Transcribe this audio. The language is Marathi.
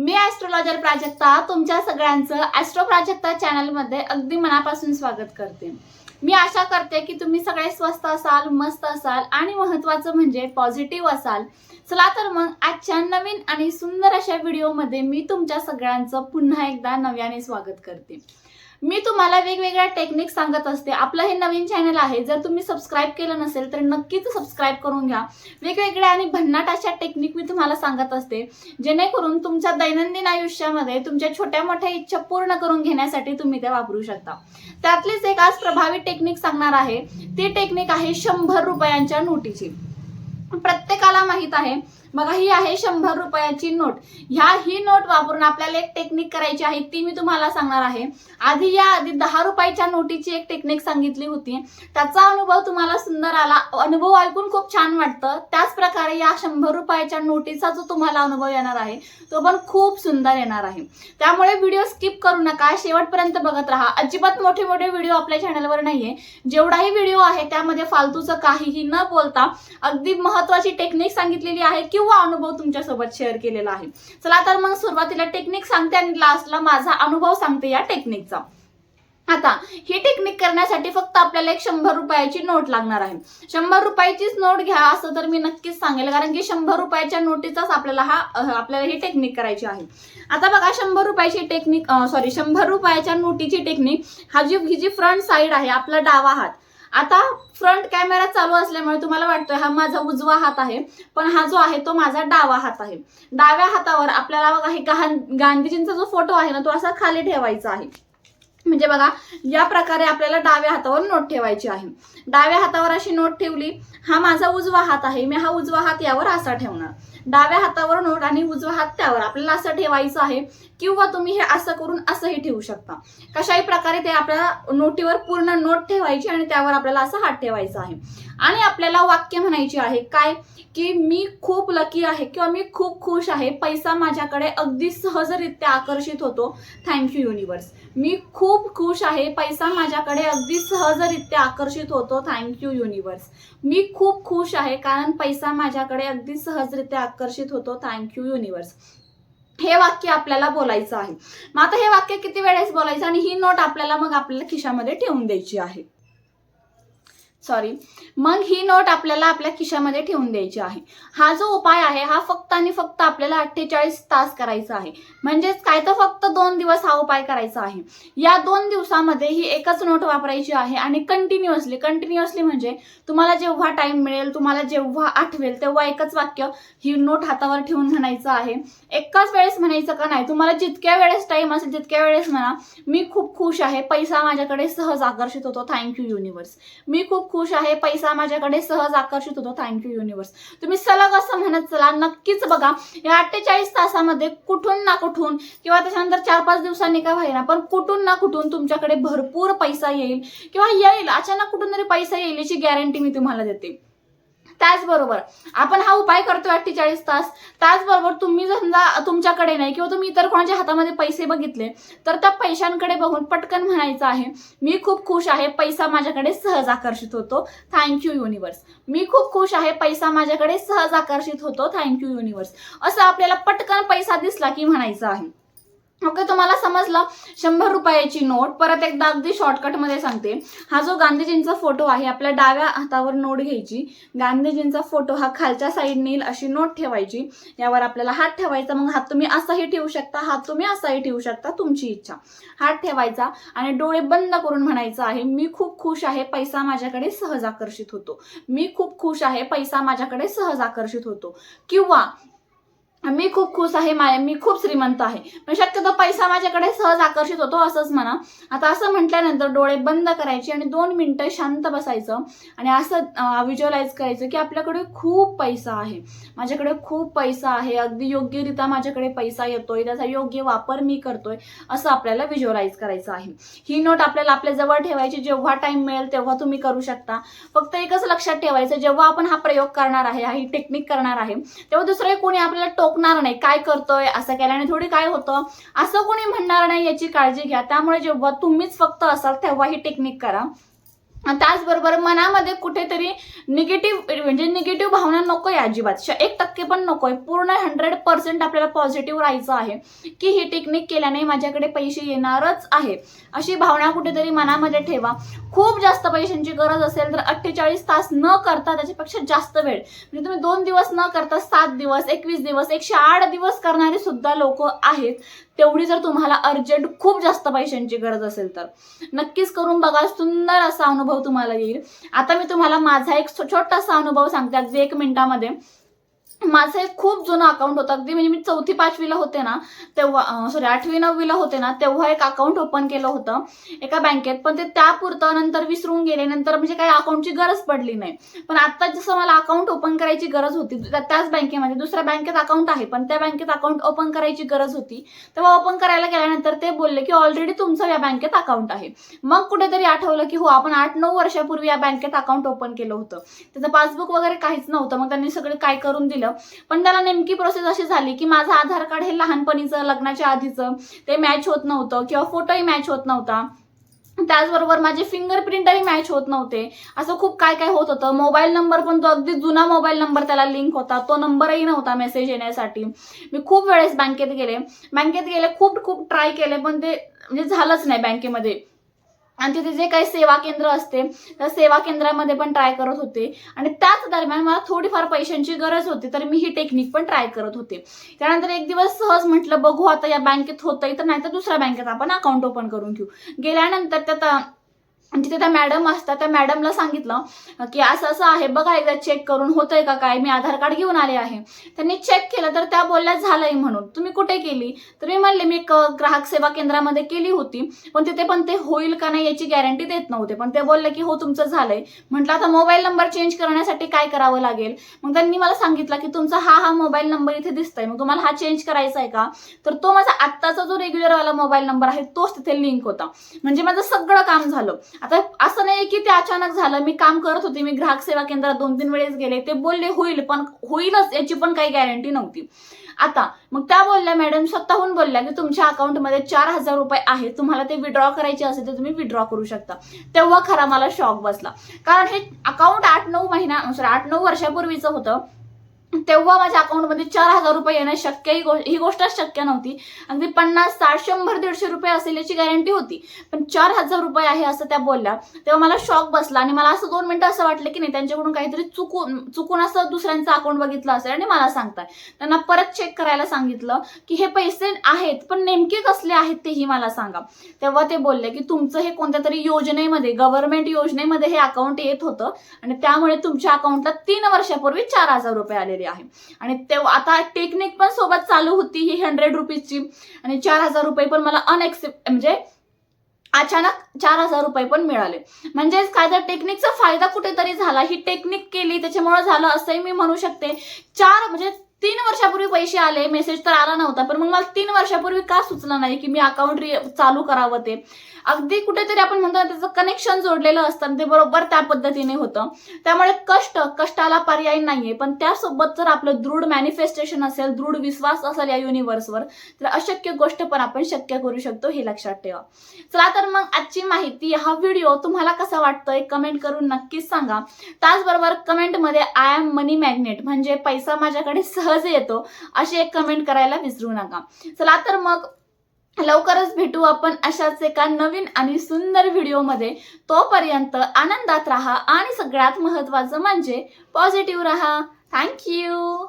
मी ॲस्ट्रोलॉजर प्राजक्ता तुमच्या सगळ्यांचं ॲस्ट्रो प्राजक्ता चॅनलमध्ये अगदी मनापासून स्वागत करते. मी आशा करते की तुम्ही सगळे स्वस्त असाल मस्त असाल आणि महत्त्वाचं म्हणजे पॉझिटिव्ह असाल. चला तर मग आजच्या नवीन आणि सुंदर अशा व्हिडिओमध्ये मी तुमच्या सगळ्यांचं पुन्हा एकदा नव्याने स्वागत करते. मी तुम्हाला वेगवेगळ्या टेक्निक सांगत असते. आपलं हे नवीन चॅनल आहे. जर तुम्ही सबस्क्राईब केलं नसेल तर नक्कीच सबस्क्राईब करून घ्या. वेगवेगळ्या आणि भन्नाट अशा टेक्निक मी तुम्हाला सांगत असते. जेणेकरून तुमच्या दैनंदिन आयुष्यामध्ये तुमच्या छोट्या मोठ्या इच्छा पूर्ण करून घेण्यासाठी तुम्ही त्या वापरू शकता. त्यातलीच एक आज प्रभावी टेक्निक सांगणार आहे. ती टेक्निक आहे शंभर रुपयांच्या नोटीची. प्रत्येकाला माहीत आहे बघा ही आहे शंभर रुपयाची नोट. ह्या ही नोट वापरून आपल्याला एक टेक्निक करायची आहे ती मी तुम्हाला सांगणार आहे. आधी या आधी दहा रुपयाच्या नोटीची एक टेक्निक सांगितली होती. त्याचा अनुभव तुम्हाला सुंदर आला. अनुभव ऐकून खूप छान वाटतं. त्याच प्रकारे या शंभर रुपयाच्या नोटीचा जो तुम्हाला अनुभव येणार आहे तो पण खूप सुंदर येणार आहे. त्यामुळे व्हिडिओ स्किप करू नका. शेवटपर्यंत बघत राहा. अजिबात मोठे मोठे व्हिडिओ आपल्या चॅनलवर नाहीये. जेवढाही व्हिडिओ आहे त्यामध्ये फालतूचं काहीही न बोलता अगदी महत्वाची टेक्निक सांगितलेली आहे की किंवा अनुभव तुमच्यासोबत शेअर केलेला आहे. चला तर मग सुरुवातीला टेक्निक सांगते आणि लास्टला माझा अनुभव सांगते या टेक्निकचा आता ही टेक्निक करण्यासाठी फक्त आपल्याला एक शंभर रुपयाची नोट लागणार आहे. शंभर रुपयाचीच नोट घ्या असं तर मी नक्कीच सांगेल कारण की शंभर रुपयाच्या नोटीचाच आपल्याला हा आपल्याला ही टेक्निक करायची आहे. आता बघा शंभर रुपयाची टेक्निक सॉरी शंभर रुपयाच्या नोटीची टेक्निक हा जी ही जी फ्रंट साईड आहे आपला डावा हात. आता फ्रंट कॅमेरा चालू असल्यामुळे तुम्हाला वाटतोय हा माझा उजवा हात आहे पण हा जो आहे तो माझा डावा हात आहे. डाव्या हातावर आपल्याला बघा हे गांधीजींचा जो फोटो आहे ना तो असा खाली ठेवायचा आहे. म्हणजे बघा या प्रकारे आपल्याला डाव्या हातावर नोट ठेवायची आहे. डाव्या हातावर अशी नोट ठेवली हा माझा उजवा हात आहे मी हा उजवा हात यावर असा ठेवणार. डाव्या हातावर नोट आणि उजवा हात त्यावर. आपल्याला असं ठेवायचं आहे किंवा तुम्ही हे असं करून असंही ठेवू शकता. कशाही प्रकारे ते आपल्याला नोटीवर पूर्ण नोट ठेवायची आणि त्यावर आपल्याला असं हात ठेवायचा आहे. आणि आपल्याला वाक्य म्हणायचे आहे काय? की मी खूप लकी आहे किंवा मी खूप खुश आहे. पैसा माझ्याकडे अगदी सहजरित्या आकर्षित होतो. थँक्यू युनिवर्स मी खूप खुश आहे. पैसा माझ्याकडे अगदी सहजरित्या आकर्षित होतो. थँक्यू युनिवर्स मी खूप खुश आहे कारण पैसा माझ्याकडे अगदी सहजरित्या आकर्षित होतो. थँक्यू युनिवर्स हे वाक्य आपल्याला बोलायचं आहे. मग आता हे वाक्य किती वेळेस बोलायचं? आणि ही नोट आपल्याला मग आपल्याला खिशामध्ये ठेवून द्यायची आहे. सॉरी मग ही नोट आपल्याला आपल्या खिशामध्ये ठेवून द्यायची आहे. हा जो उपाय आहे हा फक्त आणि फक्त आपल्याला अठ्ठेचाळीस तास करायचा आहे. म्हणजेच काय तर फक्त दोन दिवस हा उपाय करायचा आहे. या दोन दिवसामध्ये ही एकच नोट वापरायची आहे आणि कंटिन्युअसली कंटिन्युअसली म्हणजे तुम्हाला जेव्हा टाइम मिळेल तुम्हाला जेव्हा आठवेल तेव्हा एकच वाक्य ही नोट हातावर ठेवून म्हणायचं आहे. एकाच वेळेस म्हणायचं का नाही? तुम्हाला जितक्या वेळेस टाइम असेल तितक्या वेळेस म्हणा मी खूप खुश आहे. पैसा माझ्याकडे सहज आकर्षित होतो. थँक्यू युनिवर्स मी खूप खुश आहे पैसा माझ्याकडे सहज आकर्षित होतो. थँक्यू युनिवर्स तुम्ही सलग असं म्हणत चला नक्कीच बघा. या अठ्ठेचाळीस तासामध्ये कुठून ना कुठून किंवा त्याच्यानंतर चार पाच दिवसांनी का व्हायला पण कुठून ना कुठून तुमच्याकडे भरपूर पैसा येईल किंवा येईल अचानक कुठून तरी पैसा येईल याची गॅरंटी मी तुम्हाला देते. त्याचबरोबर आपण हा उपाय करतोय अठ्ठेचाळीस तास. त्याचबरोबर तुम्ही समजा तुमच्याकडे नाही किंवा तुम्ही इतर कोणाच्या हातामध्ये पैसे बघितले तर त्या पैशांकडे बघून पटकन म्हणायचं आहे मी खूप खुश आहे पैसा माझ्याकडे सहज आकर्षित होतो. थँक्यू युनिवर्स मी खूप खुश आहे पैसा माझ्याकडे सहज आकर्षित होतो. थँक्यू युनिवर्स असं आपल्याला पटकन पैसा दिसला की म्हणायचं आहे. ओके तुम्हाला समजलं? शंभर रुपयाची नोट परत एकदा अगदी शॉर्टकटमध्ये सांगते. हा जो गांधीजींचा फोटो आहे आपल्या डाव्या हातावर नोट घ्यायची. गांधीजींचा फोटो हा खालच्या साईडने येईल अशी नोट ठेवायची. यावर आपल्याला हात ठेवायचा. मग हात तुम्ही असाही ठेवू शकता. हात तुम्ही असाही ठेवू शकता. तुमची इच्छा. हात ठेवायचा आणि डोळे बंद करून म्हणायचं आहे मी खूप खुश आहे. पैसा माझ्याकडे सहज आकर्षित होतो. मी खूप खुश आहे. पैसा माझ्याकडे सहज आकर्षित होतो. किंवा मी खूप खुश आहे माया मी खूप श्रीमंत आहे. पण शक्यतो पैसा माझ्याकडे सहज आकर्षित होतो असंच म्हणा. आता असं म्हटल्यानंतर डोळे बंद करायचे आणि दोन मिनटं शांत बसायचं आणि असं व्हिज्युअलाइज करायचं की आपल्याकडे खूप पैसा आहे. माझ्याकडे खूप पैसा आहे अगदी योग्यरित्या माझ्याकडे पैसा येतोय त्याचा योग्य वापर मी करतोय असं आपल्याला व्हिज्युअलाइज करायचं आहे. ही नोट आपल्याला आपल्या जवळ ठेवायची जेव्हा टाइम मिळेल तेव्हा तुम्ही करू शकता. फक्त एकच लक्षात ठेवायचं जेव्हा आपण हा प्रयोग करणार आहे ही टेक्निक करणार आहे तेव्हा दुसरं कोणी आपल्याला टोकणार नाही काय करतोय असं केल्याने थोडी काय होतं? असं कोणी म्हणणार नाही याची काळजी घ्या. त्यामुळे जेव्हा तुम्हीच फक्त असाल तेव्हा ही टेक्निक करा. त्याचबरोबर मनामध्ये कुठेतरी निगेटिव्ह म्हणजे निगेटिव्ह भावना नकोय अजिबात. श- एक टक्के पण नकोय. पूर्ण हंड्रेड पर्सेंट आपल्याला पॉझिटिव्ह राहायचं आहे. की ही टेक्निक केल्याने माझ्याकडे पैसे येणारच आहे. अशी भावना कुठेतरी मनामध्ये ठेवा. खूप जास्त पैशांची गरज असेल तर अठ्ठेचाळीस तास न करता त्याच्यापेक्षा जास्त वेळ. म्हणजे तुम्ही दोन दिवस न करता सात दिवस एकवीस दिवस एकशे आठ दिवस करणारे सुद्धा लोक आहेत. तेवढी जर तुम्हाला अर्जंट खूप जास्त पैशांची गरज असेल तर. नक्कीच करून बघा सुंदर असा अनुभव तुम्हाला येईल. आता मी तुम्हाला माझा एक छोटासा अनुभव सांगते. अगदी एक मिनिटामध्ये. माझं एक खूप जुनं अकाउंट होतं. अगदी म्हणजे मी चौथी पाचवीला होते ना तेव्हा सॉरी आठवी नववीला होते ना तेव्हा एक अकाउंट ओपन केलं होतं एका बँकेत पण ते त्यापुरतं नंतर विसरून गेले. नंतर म्हणजे काही अकाउंटची गरज पडली नाही. पण आता जसं मला अकाउंट ओपन करायची गरज होती त्याच बँकेमध्ये म्हणजे दुसऱ्या बँकेत अकाउंट आहे पण त्या बँकेत अकाउंट ओपन करायची गरज होती. तेव्हा ओपन करायला गेल्यानंतर ते बोलले की ऑलरेडी तुमचं या बँकेत अकाउंट आहे. मग कुठेतरी आठवलं की हो आपण आठ नऊ वर्षापूर्वी या बँकेत अकाउंट ओपन केलं होतं. त्याचं पासबुक वगैरे काहीच नव्हतं. मग त्यांनी सगळं काय करून दिलं? पण त्याला नेमकी प्रोसेस अशी झाली की माझं आधार कार्ड हे लहानपणीचं लग्नाच्या आधीचं ते मॅच होत नव्हतं किंवा फोटोही मॅच होत नव्हता. त्याचबरोबर माझे फिंगरप्रिंटही मॅच होत नव्हते. असं खूप काय काय होत होतं. मोबाईल नंबर पण तो अगदी जुना मोबाईल नंबर त्याला लिंक होता. तो नंबरही नव्हता मेसेज येण्यासाठी. मी खूप वेळेस बँकेत गेले. बँकेत गेले खूप खूप ट्राय केले पण ते म्हणजे झालंच नाही बँकेमध्ये आणि तिथे जे काही सेवा केंद्र असते त्या सेवा केंद्रामध्ये पण ट्राय करत होते. आणि त्याच दरम्यान मला थोडीफार पैशांची गरज होती तर मी ही टेक्निक पण ट्राय करत होते. त्यानंतर एक दिवस सहज म्हटलं बघू आता या बँकेत होतंय तर नाही तर दुसऱ्या बँकेत आपण अकाउंट ओपन करून घेऊ. गेल्यानंतर त्यात तिथे त्या मॅडम असतात त्या मॅडमला सांगितलं की असं असं आहे बघा एकदा चेक करून होतंय का काय? मी आधार कार्ड घेऊन आले आहे. त्यांनी चेक केलं तर त्या बोलल्या झालंय म्हणून. तुम्ही कुठे केली? तर मी म्हणले मी एक ग्राहक सेवा केंद्रामध्ये केली होती. पण तिथे पण ते होईल का नाही याची गॅरंटी देत नव्हते. पण ते बोलले की हो तुमचं झालंय. म्हटलं आता मोबाईल नंबर चेंज करण्यासाठी काय करावं लागेल? मग त्यांनी मला सांगितलं की तुमचा हा हा मोबाईल नंबर इथे दिसतोय. मग तुम्हाला हा चेंज करायचा आहे का? तर तो माझा आत्ताचा जो रेग्युलरवाला मोबाईल नंबर आहे तोच तिथे लिंक होता. म्हणजे माझं सगळं काम झालं. आता असं नाही की ते अचानक झालं मी काम करत होते मी ग्राहक सेवा केंद्रात दोन तीन वेळेस गेले ते बोलले होईल पण होईलच याची पण काही गॅरंटी नव्हती. आता मग त्या बोलल्या मॅडम स्वतःहून बोलल्या की तुमच्या अकाउंटमध्ये चार हजार रुपये आहेत तुम्हाला ते विड्रॉ करायचे असेल तर तुम्ही विड्रॉ करू शकता. तेव्हा खरा मला शॉक बसला. कारण हे अकाउंट आठ नऊ महिना सॉरी आठ नऊ वर्षापूर्वीचं होतं. तेव्हा माझ्या अकाउंटमध्ये चार हजार रुपये येणं शक्य ही गो- ही गोष्टच शक्य नव्हती. अगदी पन्नास साठ शंभर दीडशे रुपये असेल याची गॅरंटी होती. पण चार हजार रुपये आहे असं त्या बोलल्या. तेव्हा मला शॉक बसला आणि मला असं दोन मिनटं असं वाटलं की नाही त्यांच्याकडून काहीतरी चुकून चुकून असं दुसऱ्यांचं अकाउंट बघितलं असेल आणि मला सांगताय. त्यांना परत चेक करायला सांगितलं की हे पैसे आहेत पण नेमके कसले आहेत तेही मला सांगा. तेव्हा ते बोलले की तुमचं हे कोणत्या तरी योजनेमध्ये गव्हर्नमेंट योजनेमध्ये हे अकाउंट येत होतं आणि त्यामुळे तुमच्या अकाउंटला तीन वर्षापूर्वी चार हजार रुपये आलेले आहे. आणि तेव्हा आता टेक्निक पण सोबत चालू होती ही हंड्रेड रुपीजची आणि चार हजार रुपये पण मला अनएक्सेप्ट म्हणजे अचानक चार हजार रुपये पण मिळाले. म्हणजेच काय तर टेक्निकचा फायदा कुठेतरी झाला. ही टेक्निक केली त्याच्यामुळे झालं असंही मी म्हणू शकते. चार म्हणजे तीन वर्षापूर्वी पैसे आले मेसेज तर आला नव्हता. पण मग मला तीन वर्षापूर्वी का सुचलं नाही की मी अकाउंट चालू करावं ते? अगदी कुठेतरी आपण म्हणतो त्याचं कनेक्शन जोडलेलं असतं. ते बरोबर त्या पद्धतीने होतं. त्यामुळे कष्ट कष्टाला पर्याय नाहीये. पण त्यासोबत जर आपलं दृढ मॅनिफेस्टेशन असेल दृढ विश्वास असेल या युनिव्हर्सवर तर अशक्य गोष्ट पण आपण शक्य करू शकतो हे लक्षात ठेवा. चला तर मग आजची माहिती हा व्हिडिओ तुम्हाला कसा वाटतोय कमेंट करून नक्कीच सांगा. त्याचबरोबर कमेंटमध्ये आय एम मनी मॅग्नेट म्हणजे पैसा माझ्याकडे सहज येतो अशी एक कमेंट करायला विसरू नका. चला तर मग लवकरच भेटू आपण अशाच एका नवीन आणि सुंदर व्हिडिओमध्ये. तोपर्यंत आनंदात राहा आणि सगळ्यात महत्त्वाचं म्हणजे पॉझिटिव्ह राहा. थँक्यू